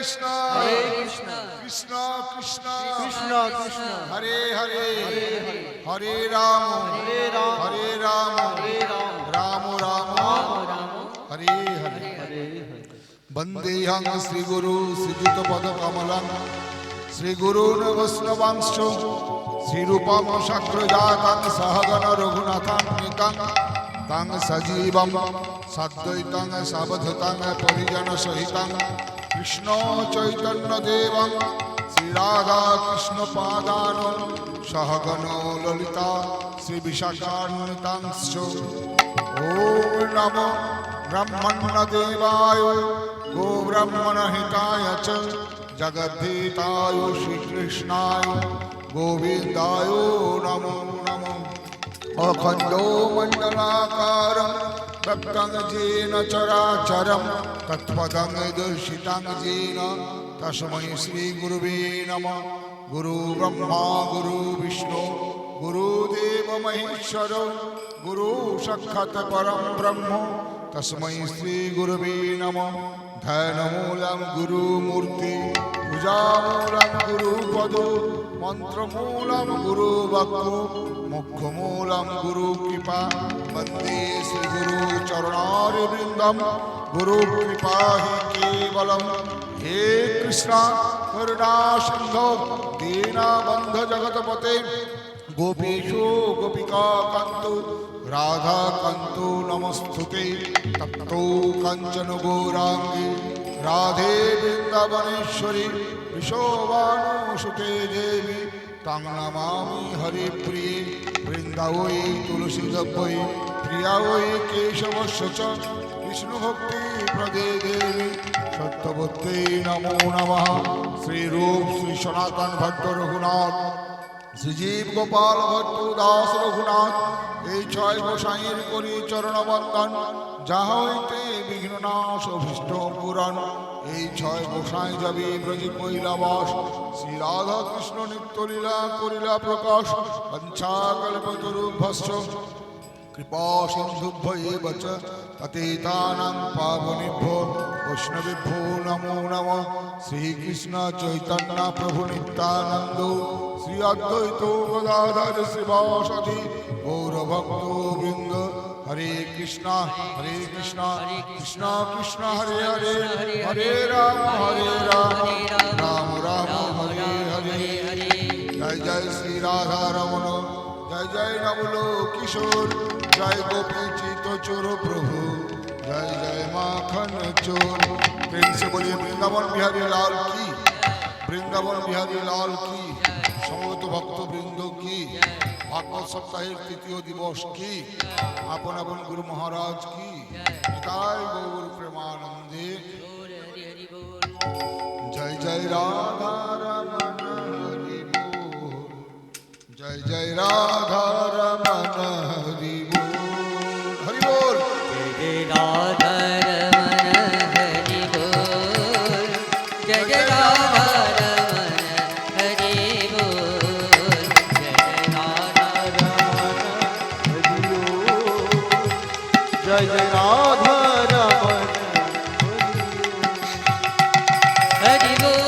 কৃষ্ণ। হরে কৃষ্ণ। কৃষ্ণ কৃষ্ণ। কৃষ্ণ কৃষ্ণ। হরে হরে। হরে রাম। হরে রাম। হরে রাম। হরে রাম। রাম রাম। হরে হরে। বন্দেহং শ্রীগুরু শ্রীযুতপদকমলং শ্রীগুরুন বৈষ্ণবাংশ শ্রীরূপম সাগ্রজাতং সহগণ রঘুনাথান্বিকং তং সজীবম সদ্বৈতং সবধতং পরিজন সহিতং কৃষ্ণ চৈতন্য দেবং শ্রীরাধা কৃষ্ণ পাদান, সহগণ ললিতা শ্রী বিশাখান্বিতাংশ ও নম ব্রহ্মণ দেবায় গো ব্রহ্মণ হিতায় চ, জগদ্ধিতায় শ্রীকৃষ্ণায়, গোবিন্দায় নম নম। অখণ্ড মণ্ডলাকারম तत्तङ् जेन चराचरं तत्पदं दर्शितां जेन तस्मै श्रीगुरुवे नमः गुरुब्रह्मा गुरुविष्णु गुरुदेव महेश्वर गुरुसखत् परं ब्रह्म तस्मै श्रीगुरुवे नमः धनमूलं गुरुमूर्ति पूजामूलं गुरुपद मन्त्रमूलं गुरुवक्तु मुख्यमूलं गुरुकृपा वन्दे श्रीगुरुचरणारिवृन्दं गुरुकृपा हि केवलं हे कृष्णा करुणासिन्धो दीनाबन्धजगतपते গোপীশো গোপিকা কান্ত রাধা কান্ত নমস্তুতে তপ্ত কাঞ্চন গৌরাঙ্গী রাধে বৃন্দাবনেশ্বরী বিষবানুসুতে দেবী তাং নমামি তুলসী দব্বই তুলসীদব্বৈ প্রিয়াবৈ কেশবস্য বিষ্ণু ভক্তি প্রদে দেবী সত্যবত্যী নমো নম। শ্রীরূপ শ্রী সনাতন ভক্ত রঘুনাথ শ্রীজীব গোপাল ভট্ট দাস রঘুনাথ, এই ছয় গোসাইয়ের করি চরণবন্দন যা হইতে বিঘ্ন নাশ অভীষ্ট পুরাণ। এই ছয় গোসাই যাবি ব্রজ কৈলাবাস। শ্রী রাধা কৃষ্ণ নিত্য লীলা করিলা প্রকাশ। পঞ্চাকল্প ভস্য কৃপা সিন্ধুভ্য এব চ পতিতানাং পাবনেভ্যো বৈষ্ণবেভ্যো নমো নম। শ্রীকৃষ্ণ চৈতন্য প্রভু নিত্যানন্দ। শ্রী অদ্বৈত গদাধর শিবাসদি গৌরভক্ত বৃন্দ হরে কৃষ্ণ হরে কৃষ্ণ কৃষ্ণ কৃষ্ণ, হরে হরে হরে রাম হরে রাম। রাম রাম, হরে হরে। জয় জয়, শ্রী রাধা রমণ। জয় জয়, নবল কিশোর। জয় গোপী চিত চোর প্রভু। জয় জয় মাখন চোর। প্রেম সে বলিয়ে বৃন্দাবন বিহারী লাল কি? বৃন্দাবন বিহারী লাল কি? সমবেত ভক্ত বৃন্দ কি? ভাগবত সপ্তাহের তৃতীয় দিবস কি? আপন আপন গুরু মহারাজ কি? তাই গৌর প্রেমানন্দে। জয় জয় রাধা রমণ জয় জয় রাধা রমণ રાધા રમણ. હરિ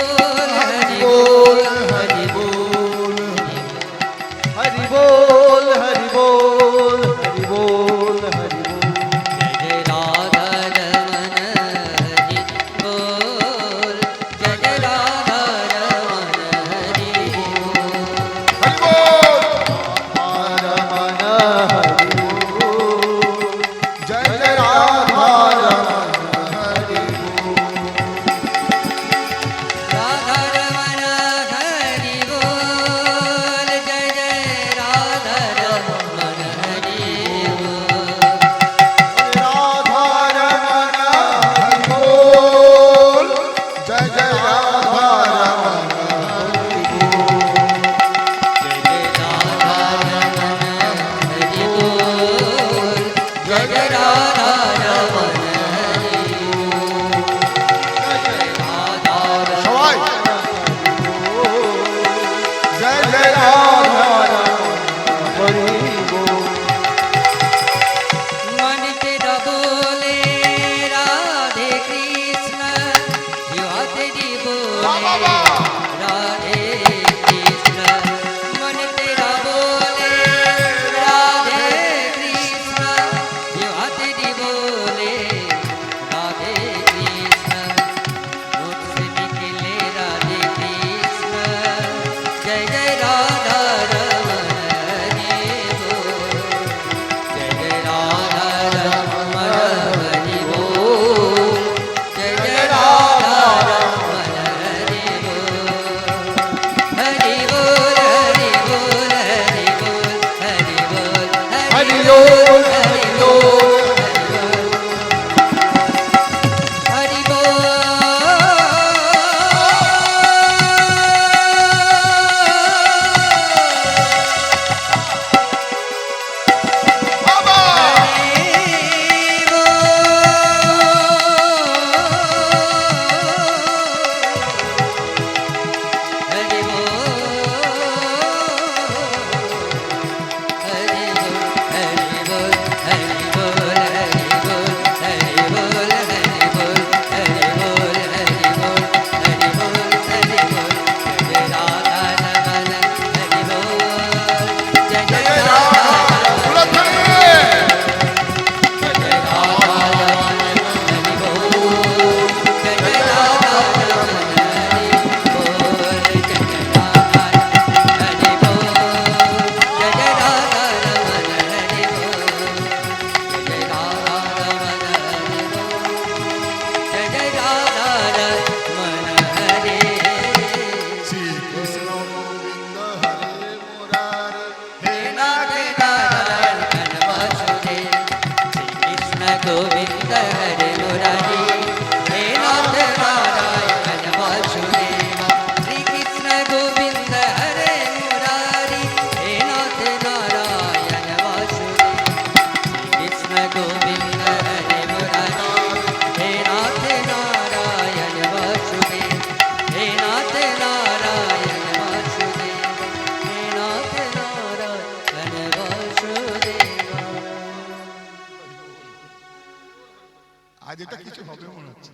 আজ এটা কিছু হবে মনে হচ্ছে।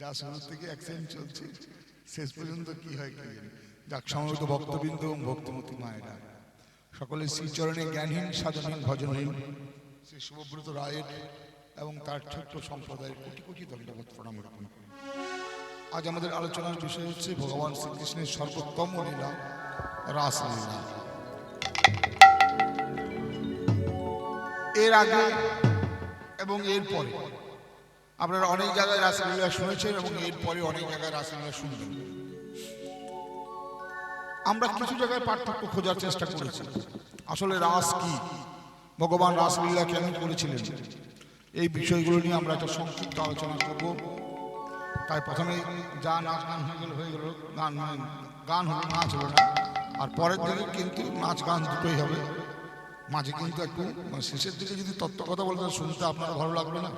যা শুরু থেকে অ্যাক্সিডেন্ট চলছে। শেষ পর্যন্ত কি হয় কি যাক, সমবেত ভক্তবৃন্দ এবং ভক্তিমতী মায়েরা সকলের শ্রীচরণে জ্ঞানহীন, সাধনহীন, ভজনহীন, শ্রী শুভব্রত রায়ের এবং তার ছোট্ট সম্প্রদায়ের কোটি কোটি দণ্ডবোধ প্রণাম রাখুন আজ আমাদের আলোচনার বিষয় হচ্ছে ভগবান শ্রীকৃষ্ণের সর্বোত্তম লীলা, রাসলীলা। এর আগে এবং এর পরে আপনারা অনেক জায়গায় রাসলীলা শুনেছেন এবং এর পরে অনেক জায়গায় রাসলীলা শুনবেন। আমরা কিছু জায়গায় পার্থক্য খোঁজার চেষ্টা করেছি। আসলে রাস কি? ভগবান রাসলীলা কেন করেছিলেন? এই বিষয়গুলো নিয়ে আমরা একটা সংক্ষিপ্ত আলোচনা করব। তাই প্রথমে যা নাচ গান হয়ে গেল হয়ে গেল, গান গান হলো নাচ, হলো না। আর পরের দিকে কিন্তু নাচ গান দুটোই হবে। মাঝে কিন্তু একটু মানে শেষের দিকে যদি তত্ত্ব কথা বলতে শুনতে আপনার ভালো লাগবে না?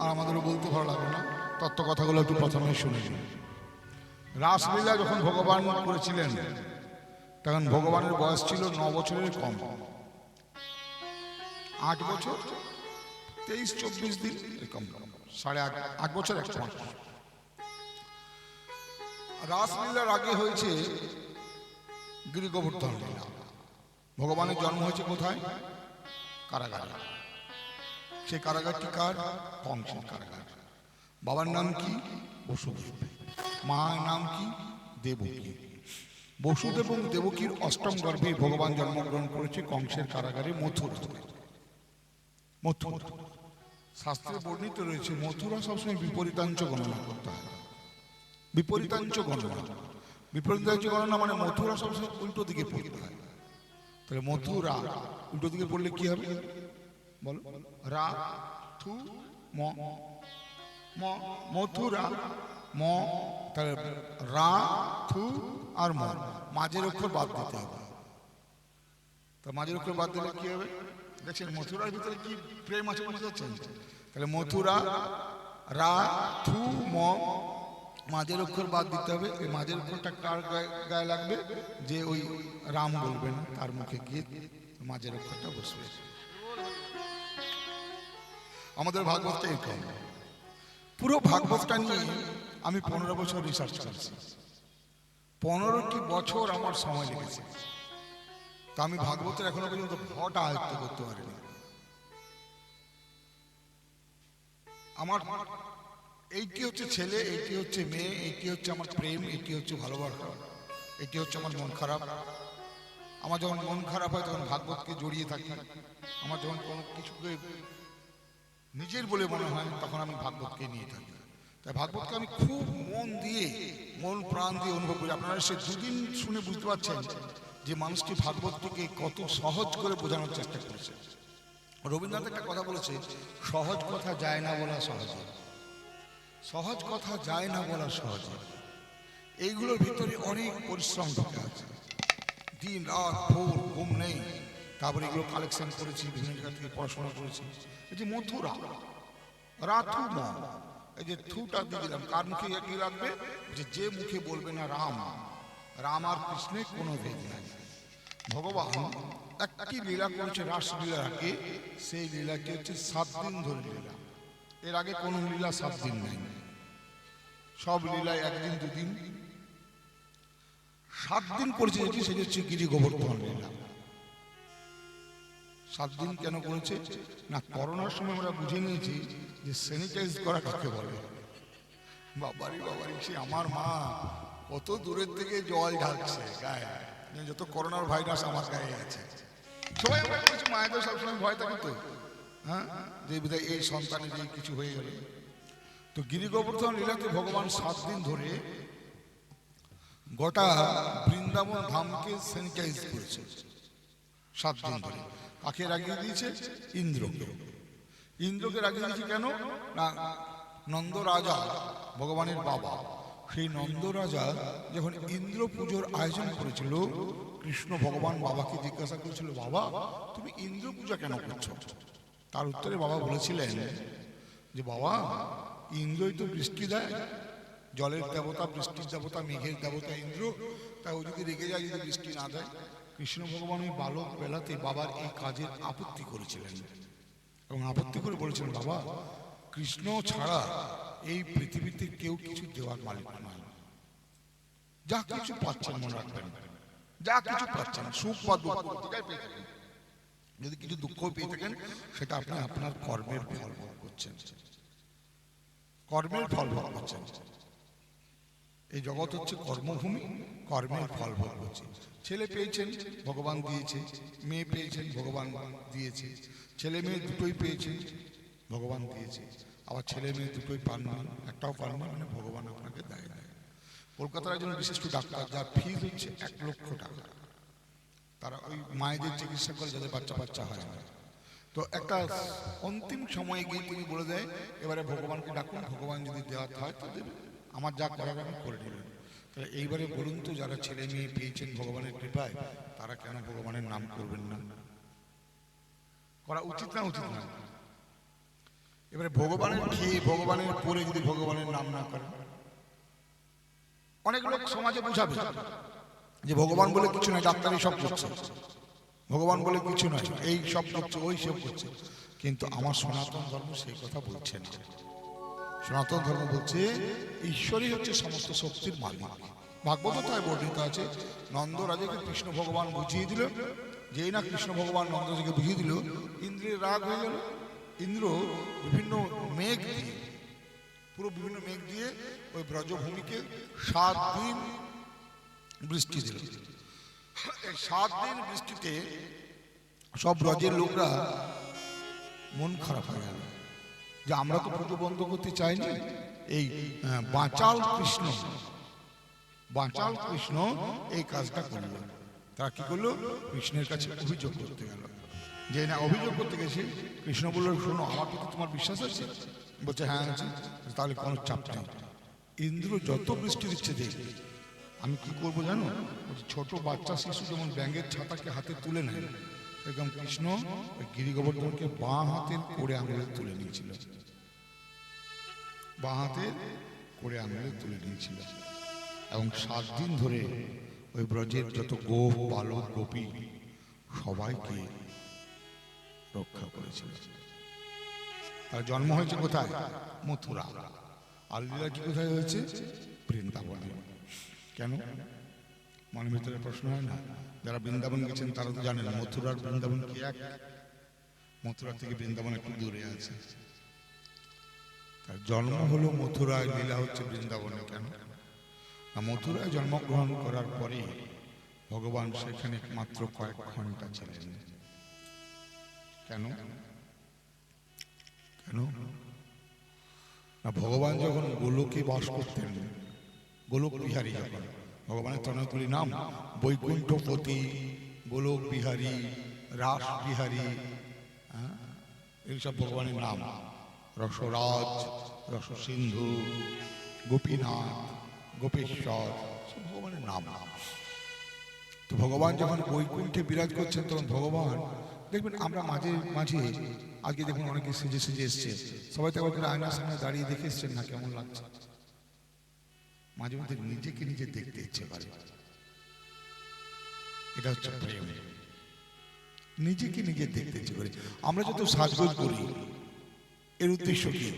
আর আমাদেরও বলতে ভালো লাগবে না? তত্ত্ব কথাগুলো একটু প্রথমে শুনে রাসলীলা যখন ভগবান করেছিলেন, তখন ভগবানের বয়স ছিল ন বছরের কম। আট বছর? তেইশ, চব্বিশ দিন এরকম সাড়ে আট আট বছর এক মাস। রাসলীলার আগে হয়েছে গিরি গোবর্ধন লীলা। ভগবানের জন্ম হয়েছে কোথায়? কারাগারে। সেই কারাগারটি কার? কংসের কারাগার। বাবার নাম কি? বসুদেব। মায়ের নাম কি? দেবকী। বসুদেব এবং দেবকীর অষ্টম গর্ভে ভগবান জন্মগ্রহণ করেছে কংসের কারাগারে মথুর মথুর। শাস্ত্রে বর্ণিত রয়েছে, মথুরা সবসময় বিপরীতাঞ্চ গণনা করতে হয়। বিপরীতাঞ্চ গণনা। বিপরীতাঞ্চ গণনা মানে মথুরা সবসময় উল্টো দিকে পড়তে হয়। তাহলে মথুরা উল্টো দিকে পড়লে কি হবে? বলো। রা, থু, ম। ম মথুরা ম। তাহলে রা, থু আর ম। মাঝের অক্ষর বাদ দিতে হবে। তা মাঝের অক্ষর বাদ দিলে কি হবে? দেখছেন মথুরার ভিতরে কি প্রেম আছে বুঝতে পারছেন তাহলে মথুরা রা, থু, ম। মাঝের অক্ষর বাদ দিতে হবে। এই মাঝের অক্ষরটা কার গায়ে- লাগবে? যে ওই রাম বলবেন, তার মুখে গিয়ে মাঝের অক্ষরটা বসবে। আমাদের ভাগবতটা এরকম। পুরো ভাগবতটা নিয়ে আমি পনেরো বছর রিসার্চ করেছি। পনেরোটি বছর আমার সময় লেগেছে। তা আমি ভাগবতের এখনও পর্যন্ত ভটা আয়ত্ত করতে পারিনি। আমার এইটি হচ্ছে ছেলে, এইটি হচ্ছে মেয়ে, এইটি হচ্ছে আমার প্রেম এটি হচ্ছে ভালোবাসা এটি হচ্ছে আমার মন খারাপ। আমার যখন মন খারাপ হয়, তখন ভাগবতকে জড়িয়ে থাকি। আমার যখন কোনো কিছুকে নিজের বলে মনে হয়, তখন আমি ভাগবতকে নিয়ে থাকি। তাই ভাগবতকে আমি খুব মন দিয়ে, মন প্রাণ দিয়ে অনুভব করি। আপনারা সে দুদিন শুনে বুঝতে পারছেন যে মানুষটি ভাগবতটিকে কত সহজ করে বোঝানোর চেষ্টা করেছে। রবীন্দ্রনাথ একটা কথা বলেছে, সহজ কথা যায় না বলা সহজে সহজ কথা যায় না বলা সহজ। এইগুলোর ভিতরে অনেক পরিশ্রম আছে। দিন, রাত, ভোর, ঘুম নেই। তারপরে এগুলো কালেকশন করেছি, বিভিন্ন জায়গা থেকে পড়াশোনা করেছি। এই যে মথুরা রাথু ন। এই যে থুটা দিয়ে দিলাম। কার মুখে কি রাখবে যে যে মুখে বলবে না রাম। রাম আর কৃষ্ণের কোনো ভেদ নাই। ভগবান একটি লীলা করেছে রাসলীলার আগে সেই লীলাটি হচ্ছে সাত দিন ধরে লীলা। এর আগে কোনো লীলা সাত দিন নাই। সব লীলায় একদিন, দুদিন। সাত দিন করেছে যেটি সেটি হচ্ছে গিরি গোবর্ধন লীলা। সাত দিন কেন করেছে? না, করোনার সময় আমরা বুঝে নিয়েছি যে স্যানিটাইজ করা কাকে বলে। বাবারি বাবারি, সে আমার মা, কত দূরের থেকে জল ঢালছে, গায়ে। যে যত করোনার ভাইরাস আমার গায়ে আছে। সবাই আমরা কিছু মায়েদের সবসময় ভয় থাকে তো। হ্যাঁ? যে এই সন্তানের যে কিছু হয়ে গেল। তো গিরি গোবর্ধন লীলাতে ভগবান সাত দিন ধরে গোটা বৃন্দাবন ধামকে স্যানিটাইজ করেছে, সাত দিন ধরে। কাকে রাগিয়ে দিয়েছে? ইন্দ্রকে। ইন্দ্রকে রাগিয়ে দিয়েছে কেন? না নন্দ রাজা ভগবানের বাবা। সেই নন্দ রাজা যখন ইন্দ্র পুজোর আয়োজন করেছিল, কৃষ্ণ ভগবান বাবাকে জিজ্ঞাসা করেছিল, বাবা, তুমি ইন্দ্র পূজা কেন করছ? তার উত্তরে বাবা বলেছিলেন যে, বাবা ইন্দ্রই তো বৃষ্টি দেয়। জলের দেবতা, বৃষ্টির দেবতা, মেঘের দেবতা ইন্দ্র তাই ও যদি রেগে যায়, যদি বৃষ্টি না দেয়, কৃষ্ণ ভগবান ওই বালক বেলাতে বাবার এই কাজের আপত্তি করেছিলেন। এবং আপত্তি করে বলেছিলেন, বাবা, কৃষ্ণ ছাড়া এই পৃথিবীতে কেউ কিছু দেওয়ার মালিক নয়। যা কিছু পাচ্ছেন মনে রাখবেন। যা কিছু পাচ্ছেন, সুখ বা দুঃখ যদি কিছু দুঃখ পেয়ে থাকেন, সেটা আপনি আপনার কর্মের ফল করছেন। কর্মের ফল ভোগ করছেন। এই জগৎ হচ্ছে কর্মভূমি কর্মের ফল ভোগ করছে। ছেলে পেয়েছেন ভগবান দিয়েছে মেয়ে পেয়েছেন ভগবান দিয়েছে। ছেলে মেয়ে দুটোই পেয়েছে ভগবান দিয়েছে। আবার ছেলে মেয়ে দুটোই পান না একটাও পান না মানে ভগবান আপনাকে দেয় না। কলকাতার একজন বিশিষ্ট ডাক্তার যার ফিজ হচ্ছে এক লক্ষ টাকা। তারা ওই মায়েদের চিকিৎসা করে যাদের বাচ্চা বাচ্চা হয় না। তো একটা অন্তিম সময়ে গিয়ে তিনি বলে দেয়, এবারে ভগবানকে ডাকুন, ভগবান যদি দেওয়ার হয় তো দেবে। আমার যা করার আমি করে নেবেন তাহলে এইবারে বলুন তো, যারা ছেলে মেয়ে পেয়েছেন ভগবানের কৃপায়, তারা কেন ভগবানের নাম করবেন না? করা উচিত না উচিত না। এবারে ভগবানের খেয়ে ভগবানের পরে যদি ভগবানের নাম না করেন, অনেক লোক সমাজে বুঝাবে যে ভগবান বলে কিছু নয় ডাক্তারই সব করছে। ভগবান বলে কিছু নয়, এই সব করছে, ওই সব করছে। কিন্তু আমার সনাতন ধর্ম সেই কথা বলছে না। সনাতন ধর্ম বলছে, ঈশ্বরই হচ্ছে সমস্ত শক্তির মালিক। ভাগবত তাই বর্ণিত আছে, নন্দ রাজাকে কৃষ্ণ ভগবান বুঝিয়ে দিল। যেই না কৃষ্ণ ভগবান নন্দরাজাকে বুঝিয়ে দিল, ইন্দ্রের রাগ হয়ে গেল। ইন্দ্র বিভিন্ন মেঘ দিয়ে, পুরো বিভিন্ন মেঘ দিয়ে ওই ব্রজভূমিকে সাত দিন বৃষ্টি দিল। সাত দিন বৃষ্টিতে সব ব্রজের লোকরা মন খারাপ হয়ে গেল। যে আমরা তো পুজো বন্ধ করতে চাইনি। এই বাঁচাল কৃষ্ণ। বাঁচাল কৃষ্ণ এই কাজটা করল। তারা কি করল? কৃষ্ণের কাছে অভিযোগ করতে গেল। যে না, অভিযোগ করতে গেছে। কৃষ্ণ বলল, শোনো, আমার প্রতি তোমার বিশ্বাস আছে? বলছে হ্যাঁ আছে। তাহলে কোনো চাপ নেই। ইন্দ্র যত বৃষ্টি দিচ্ছে, দেখ আমি কি করব জানো? ছোট বাচ্চা শিশু যেমন ব্যাঙের ছাতাকে হাতে তুলে নেয় এরকম কৃষ্ণ ওই গিরি গোবর্ধনকে বাঁ হাতের করে আঙুলে তুলে নিয়েছিল। বাঁ হাতে করে আঙুলে তুলে নিয়েছিল। এবং সাত দিন ধরে ওই ব্রজের যত গোপ, বালক, গোপী সবাইকে রক্ষা করেছিল। তার জন্ম হয়েছে কোথায়? মথুরা। আর লীলাটি কোথায় হয়েছে? বৃন্দাবনে। কেন? মনের ভিতরে প্রশ্ন হয় না? যারা বৃন্দাবন গেছেন তারা তো জানেন, মথুরার বৃন্দাবন কি এক? মথুরা থেকে বৃন্দাবন একটু দূরে আছে। তার জন্ম হলো মথুরায়, লীলা হচ্ছে বৃন্দাবনে, কেন? মথুরায় জন্মগ্রহণ করার পরে ভগবান সেখানে মাত্র কয়েক ঘণ্টা ছিলেন। কেন? কেন? না, ভগবান যখন গোলকে বাস করতেন গোলক বিহারী যখন, ভগবানের তনকগুলি নাম, বৈকুণ্ঠপতি গোলক বিহারী রাস বিহারী হ্যাঁ? এইসব ভগবানের নাম। রসরাজ, রসসিন্ধু, গোপীনাথ, গোপেশ্বর, সব ভগবানের নাম। তো ভগবান যখন বৈকুণ্ঠে বিরাজ করছেন, তখন ভগবান, দেখবেন আমরা মাঝে মাঝে, আজকে দেখুন অনেকে সেজে সেজে এসছে। সবাই তো আয়নার সামনে দাঁড়িয়ে দেখে এসছেন না, কেমন লাগছে? মাঝে মধ্যে নিজেকে নিজে দেখতে ইচ্ছে করে। এটা হচ্ছে প্রেম। নিজেকে নিজে দেখতে ইচ্ছে করে। আমরা যত সাজগোজ করি এর উদ্দেশ্য কি?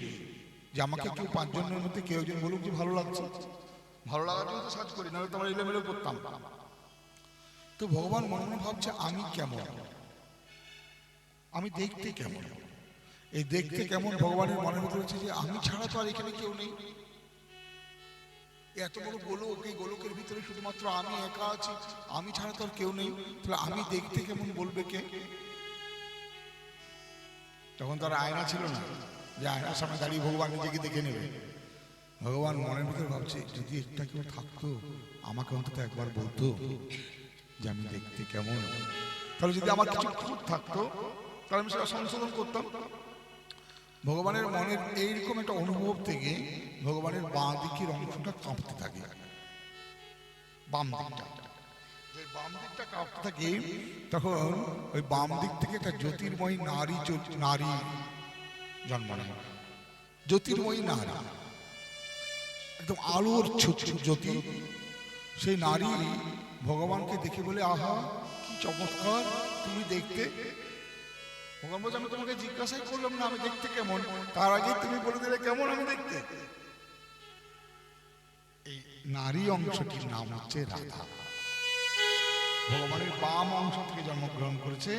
যে আমাকে কেউ পাঁচজনের মধ্যে কেউ একজন বলুক যে ভালো লাগছে। ভালো লাগার জন্য তো সাজ করি নাহলে তো আমরা এলোমেলো করতাম। তো ভগবান মনে মনে ভাবছে আমি কেমন? আমি দেখতে কেমন? এই দেখতে কেমন ভগবানের মনের মধ্যে হচ্ছে যে আমি ছাড়া তো আর এখানে কেউ নেই। এত বড় গোলক, এই গোলকের ভিতরে শুধুমাত্র আমি একা আছি, আমি ছাড়া তো আর কেউ নেই। তাহলে আমি দেখতে কেমন বলবে কে? তখন তার আয়না ছিল না, যে আয়নার সামনে দাঁড়িয়ে ভগবান নিজেকে দেখে নেবে। ভগবান মনের ভিতরে ভাবছে, যদি একটা কেউ থাকতো, আমাকে অন্তত একবার বলতো যে আমি দেখতে কেমন। তাহলে যদি আমার কিছু খুব থাকতো, তাহলে আমি সেটা সংশোধন করতাম। ভগবানের মনের এইরকম একটা অনুভব থেকে ভগবানের বাঁ দিকের অংশটা কাঁপতে থাকে। বাম দিকটা। যে বাম দিকটা কাঁপতে থাকে, তখন ওই বাম দিক থেকে একটা জ্যোতির্ময়ী নারী নারী জন্ম নেয় জ্যোতির্ময়ী নারী। একদম আলোর ছোট জ্যোতি। সেই নারী ভগবানকে দেখে বলে, আহা, কি চমৎকার, তুমি দেখতে আমি তোমাকে জিজ্ঞাসাই করলাম না, আমি দেখতে কেমন? তার আগে তুমি বলে দিলে কেমন আমি দেখতে? এই নারী অংশটির নাম হচ্ছে রাধা। ভগবানের বাম অংশ থেকে জন্মগ্রহণ করেছে,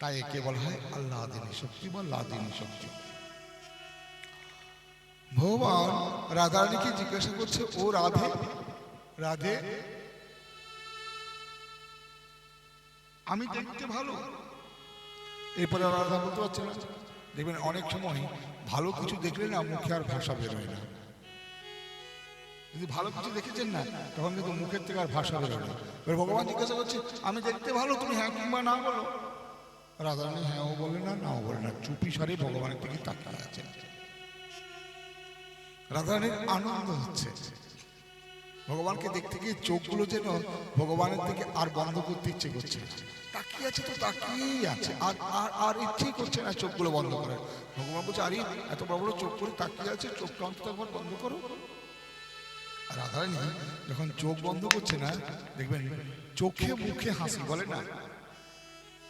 তাই একে বলা হয় আল্লাদিনী শক্তি বা লাদিনী শক্তি। ভগবান রাধারানীকে জিজ্ঞাসা করছে, ও রাধে? রাধে, আমি দেখতে ভালো। এরপরে রাধা বলতে পারছে না। দেখবেন অনেক সময় ভালো কিছু দেখলে না মুখে আর ভাষা বেরোয় না। যদি ভালো কিছু দেখেছেন না, তখন কিন্তু মুখের থেকে আর ভাষা বেরোয় না। এবার ভগবান জিজ্ঞাসা করছে, আমি দেখতে ভালো, তুমি হ্যাঁ কিংবা না বলো? রাধারানী হ্যাঁও বলে না নাও বলে না। চুপি সারে ভগবানের দিকে তাকিয়ে আছে। রাধারানীর আনন্দ হচ্ছে। ভগবানকে দেখতে গিয়ে চোখগুলো যেন ভগবানের দিকে আর বন্ধ করতে ইচ্ছে করছে না। তাকিয়ে আছে তো তাকিয়েই আছে। আর আর আর ইচ্ছেই করছে না চোখগুলো বন্ধ করার। ভগবান বলছে, আরে, এত বড় বড় চোখ করে তাকিয়ে আছে, চোখটা অন্তত একবার বন্ধ করো। রাধারানী যখন চোখ বন্ধ করছে না, দেখবেন চোখে মুখে হাসি বলে না।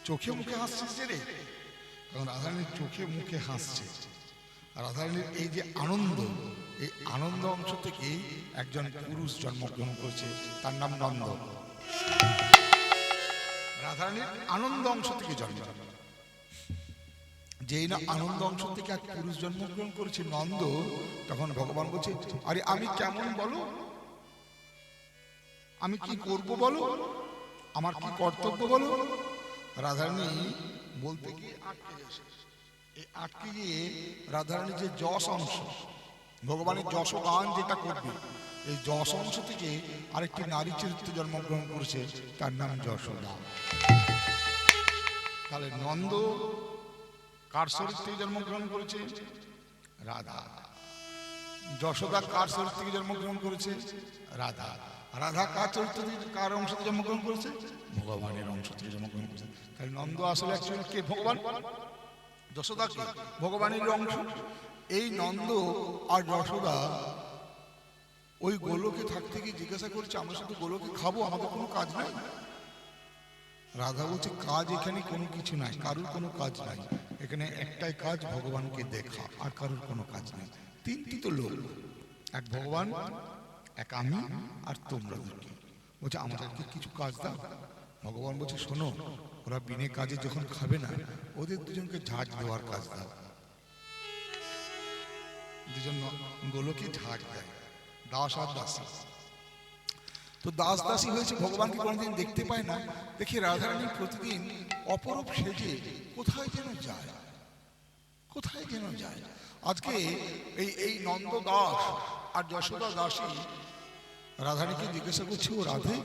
চোখে মুখে হাসছিস যে রে? কারণ রাধারানীর চোখে মুখে হাসছে। রাধারানীর এই যে আনন্দ, এই আনন্দ অংশ থেকেই একজন পুরুষ জন্মগ্রহণ করেছে। তার নাম নন্দ। রাধারানীর আনন্দ অংশ থেকে জন্ম। যেই না আনন্দ অংশ থেকে এক পুরুষ জন্মগ্রহণ করেছে নন্দ, তখন ভগবান বলছে, আরে আমি কেমন বলো? আমি কি করব বলো? আমার কি কর্তব্য বলো? রাধারানী বলতে গিয়ে আটকে গেছে আটকে গিয়ে রাধারানীর যে যশ অংশ, ভগবানের যশ গান যেটা করবে এই যশ অংশ থেকে আরেকটি নারী চরিত্র জন্মগ্রহণ করেছে, তার নাম যশোদা। তাহলে নন্দ কার থেকে জন্মগ্রহণ করেছে? রাধা। যশোদা কার শরীর থেকে জন্মগ্রহণ করেছে? রাধা। রাধা কার চরিত্র থেকে, কার অংশ থেকে জন্মগ্রহণ করেছে? ভগবানের অংশ থেকে জন্মগ্রহণ করেছে। তাহলে নন্দ আসলে অ্যাকচুয়ালি কে? ভগবান। যশোদা কে? ভগবানের অংশ। এই নন্দ আর যশোদা ওই গোলকে থাকতে গিয়ে জিজ্ঞাসা করছে, আমরা শুধু গোলকে খাব? আমাদের কোনো কাজ নাই? রাধা বলছে, কাজ এখানে কোনো কিছু নাই, কারুর কোনো কাজ নাই। এখানে একটাই কাজ, ভগবানকে দেখা, আর কারুর কোনো কাজ নাই। তিনটি তো লোক, এক ভগবান, এক আমি, আর তোমরা দুটি। বলছে, আমাদেরকে কিছু কাজ দাও। ভগবান বলছে, শোনো, ওরা বিনে কাজে যখন খাবে না, ওদের দুজনকে ঝাঁট দেওয়ার কাজ দাও। দুজন গোলকে ঝাঁট দেয়। দাস আর দাসী। তো দাস দাসী হয়েছে ভগবানকে কোনোদিন দেখতে পায় না? দেখি রাধারানী প্রতিদিন অপরূপ সেজে কোথায় যেন যায়। কোথায় যেন যায়। আজকে এই এই নন্দ দাস আর যশোদা দাসী রাধারানীকে জিজ্ঞাসা করছে, ও রাধে,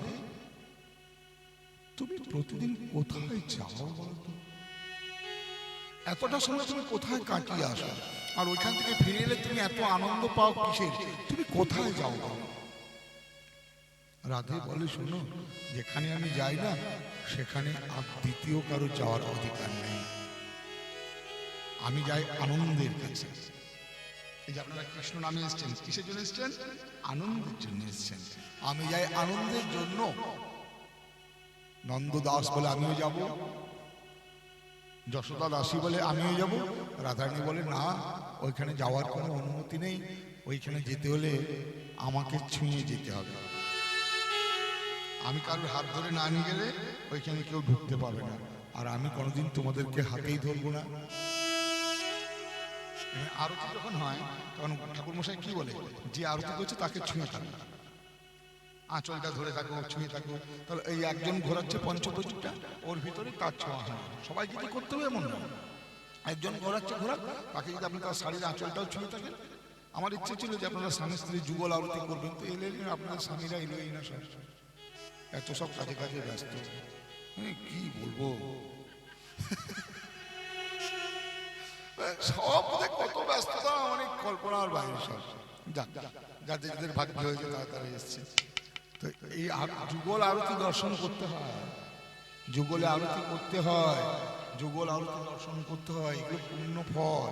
তুমি প্রতিদিন কোথায় যাও বলতো এতটা সময় তুমি কোথায় কাটিয়ে আসো আর ওইখান থেকে ফিরে এলে তুমি এত আনন্দ পাও কিসের? তুমি কোথায় যাও? রাধে বলে, শোনো, যেখানে আমি যাই না, সেখানে আর দ্বিতীয় কারও যাওয়ার অধিকার নেই। আমি যাই আনন্দের কাছে। এই যে আপনারা কৃষ্ণ নামে এসছেন, কিসের জন্য এসছেন? আনন্দের জন্য এসছেন। আমি যাই আনন্দের জন্য। নন্দ দাস বলে, আমিও যাব। যশোদা দাসী বলে আমিও যাব, রাধারানী বলে না, ওইখানে যাওয়ার কোনো অনুমতি নেই, ওইখানে যেতে হলে আমাকে ছুঁয়ে যেতে হবে। আমি কারোর হাত ধরে না নিয়ে গেলে ওইখানে কেউ ঢুকতে পারবে না, আর আমি কোনোদিন তোমাদেরকে হাতেই ধরবো না। আরতি যখন হয়, তখন ঠাকুর মশাই কি বলে? যে আরতি করছে তাকে ছুঁয়ে থাকো। আঁচলটা ধরে থাকো ছুঁয়ে থাকো তাহলে এই একজন ঘোরাচ্ছে পঞ্চপ্রদীপটা ওর ভিতরে তার ছোঁয়া হয়। সবাই যদি করতে হবে এমন না একজন ঘোরাচ্ছে, ঘোরাক তাকে যদি আপনি তার শাড়ির আঁচলটাও ছুঁয়ে থাকেন। আমার ইচ্ছে ছিল যে আপনারা স্বামী স্ত্রী যুগল আরতি করবেন, তো এলেন আপনার স্বামীরা এলোই না সব। এত সব কাজে কাজে ব্যস্ত। আমি কি বলব? সব কত ব্যস্ততা, অনেক কল্পনার বাইরে সব। যাদের যাদের ভাগ্য হয়েছে, তারা তারা এসছে। এই যুগল আরতি দর্শন করতে হয়। যুগলে আরতি করতে হয়। যুগল আরতি দর্শন করতে হয়। এগুলো পূর্ণ ফল।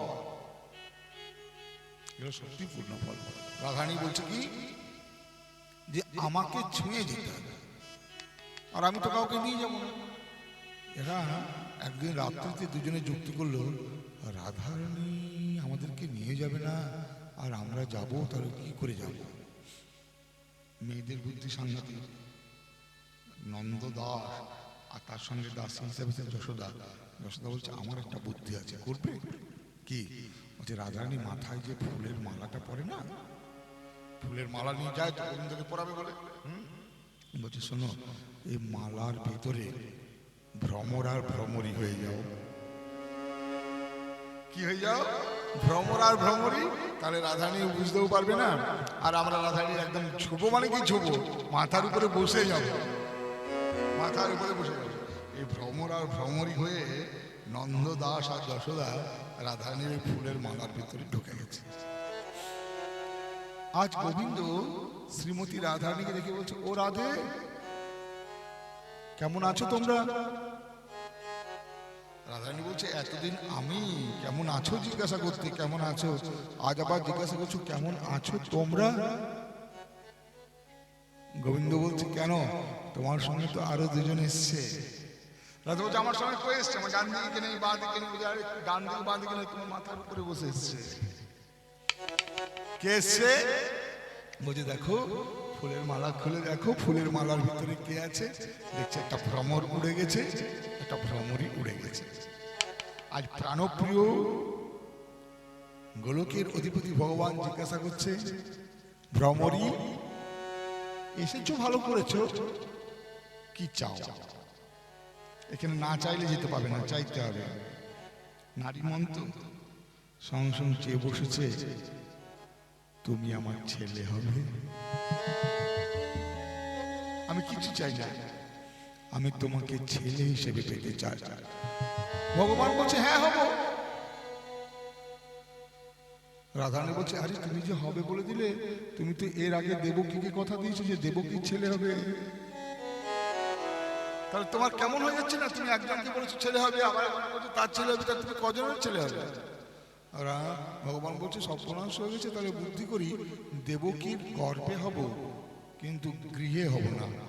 এগুলো সত্যি পূর্ণ ফল। রাধানী বলছে কি? যে আমাকে ছুঁয়ে যেতে হবে। আর আমি তো কাউকে নিয়ে যাব এরা একদিন রাত্রিতে দুজনে যুক্তি করল, রাধারানী আমাদেরকে নিয়ে যাবে না। আর আমরা যাব, তাহলে কি করে যাব? মেয়েদের বুদ্ধি সাংঘাতিক নন্দ দাস আর তার সঙ্গে দাসী হিসাবে যশোদা। যশোদা বলছে, আমার একটা বুদ্ধি আছে, করবে? কি? বলছে রাধারানী মাথায় যে ফুলের মালাটা পরে না, ফুলের মালা নিয়ে যায় তো গোবিন্দকে পরাবে বলে? বলছে, শোনো, এই মালার ভেতরে ভ্রমর আর ভ্রমরই হয়ে যাও। কি হয়ে যাও? ভ্রমর আর ভ্রমরই? তাহলে রাধারানী বুঝতেও পারবে না। আর আমরা রাধারানী একদম ছোবো মানে কি ছোবো? মাথার উপরে বসে যাব। মাথার উপরে বসে যাব। এই ভ্রমর আর ভ্রমরই হয়ে নন্দ দাস আর যশোদা রাধারানীর ফুলের মালার ভিতরে ঢুকে গেছে। আজ গোবিন্দ শ্রীমতী রাধারানীকে দেখে বলছে, ও রাধে, কেমন আছো তোমরা? রাধারানী বলছে, এতদিন আমি কেমন আছো জিজ্ঞাসা করতে? কেমন আছো? আজ আবার জিজ্ঞাসা করছ, কেমন আছো তোমরা? গোবিন্দ বলছে, কেন? তোমার সঙ্গে তো আরও দুজন এসছে। রাধা বলছে, আমার সঙ্গে কয়ে এসছে? আমার ডান দিকে নেই, বাঁ দিকে নেই ডান দিকে, বাঁ দিকে নেই, তোমার মাথার উপরে বসে এসছে। কে এসছে? বলছে, দেখো, ফুলের মালা খুলে দেখো, ফুলের মালার ভিতরে কে আছে? দেখছে একটা ভ্রমর উড়ে গেছে। একটা ভ্রমরই উড়ে গেছে। আজ প্রাণপ্রিয় গোলকের অধিপতি ভগবান জিজ্ঞাসা করছে ভ্রমরই এসেছ ভালো করেছ? কি চাও? এখানে না চাইলে যেতে পারবে না, চাইতে হবে। নারী মন্ত সঙ্গে চেয়ে বসেছে, তুমি আমার ছেলে হবে? আমি কিছু চাই না। আমি তোমাকে ছেলে হিসেবে পেতে চাই। ভগবান বলছে হ্যাঁ হব। রাধারানী বলছে আরে তুমি যে হবে বলে দিলে তুমি তো এর আগে দেবকীকে কথা দিয়েছ যে দেবকীর ছেলে হবে। তাহলে তোমার কেমন হয়ে যাচ্ছে না? তুমি একজনকে বলেছ ছেলে হবে আবার তার ছেলে হবে তাহলে তুমি কজনের ছেলে হবে? আর ভগবান বলছে সর্বনাশ হয়ে গেছে তাহলে বুদ্ধি করি দেবকীর গর্বে হব কিন্তু গৃহে হব না।